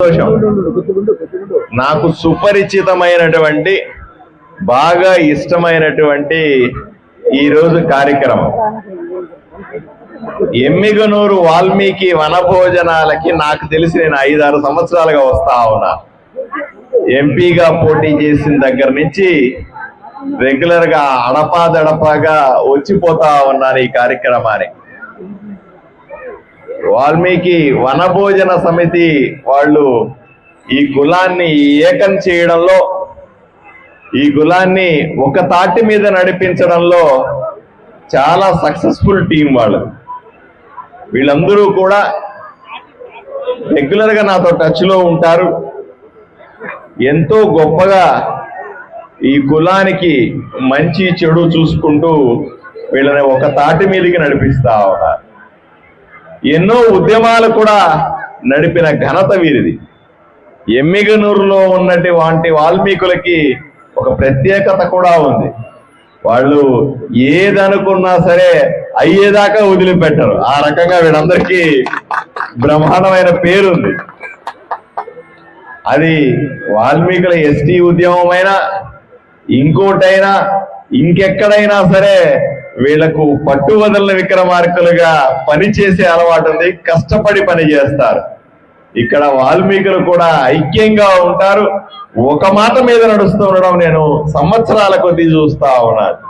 సంతోషం. నాకు సుపరిచితమైనటువంటి బాగా ఇష్టమైనటువంటి ఈరోజు కార్యక్రమం. ఎమ్మిగనూరు వాల్మీకి వనభోజనాలకి నాకు తెలిసి నేను ఐదారు సంవత్సరాలుగా వస్తా ఉన్నా. ఎంపీగా పోటీ చేసిన దగ్గర నుంచి రెగ్యులర్గా అడపాదడపాగా వచ్చిపోతా ఉన్నాను ఈ కార్యక్రమానికి వాల్మీకి వనభోజన సమితి వాళ్ళు ఈ కులాన్ని ఏకం చేయడంలో ఈ కులాన్ని ఒక తాటి మీద నడిపించడంలో చాలా సక్సెస్ఫుల్ టీం వాళ్ళు. వీళ్ళందరూ కూడా రెగ్యులర్గా నాతో టచ్లో ఉంటారు. ఎంతో గొప్పగా ఈ కులానికి మంచి చెడు చూసుకుంటూ వీళ్ళని ఒక తాటి మీదకి నడిపిస్తా ఉన్నారు. ఎన్నో ఉద్యమాలు కూడా నడిపిన ఘనత వీరిది. ఎమ్మిగనూరులో ఉన్నటి వంటి వాల్మీకులకి ఒక ప్రత్యేకత కూడా ఉంది. వాళ్ళు ఏదనుకున్నా సరే అయ్యేదాకా వదిలిపెట్టరు. ఆ రకంగా వీళ్ళందరికీ బ్రహ్మాండమైన పేరుంది. అది వాల్మీకుల ఎస్టీ ఉద్యమమైనా ఇంకోటైనా ఇంకెక్కడైనా సరే వీళ్ళకు పట్టు వదలని విక్రమార్కులుగా పనిచేసే అలవాటు ఉంది కష్టపడి పని చేస్తారు ఇక్కడ వాల్మీకులు కూడా ఐక్యంగా ఉంటారు. ఒక మాట మీద నడుస్తూ ఉండడం నేను సంవత్సరాల కొద్దీ చూస్తా ఉన్నాను.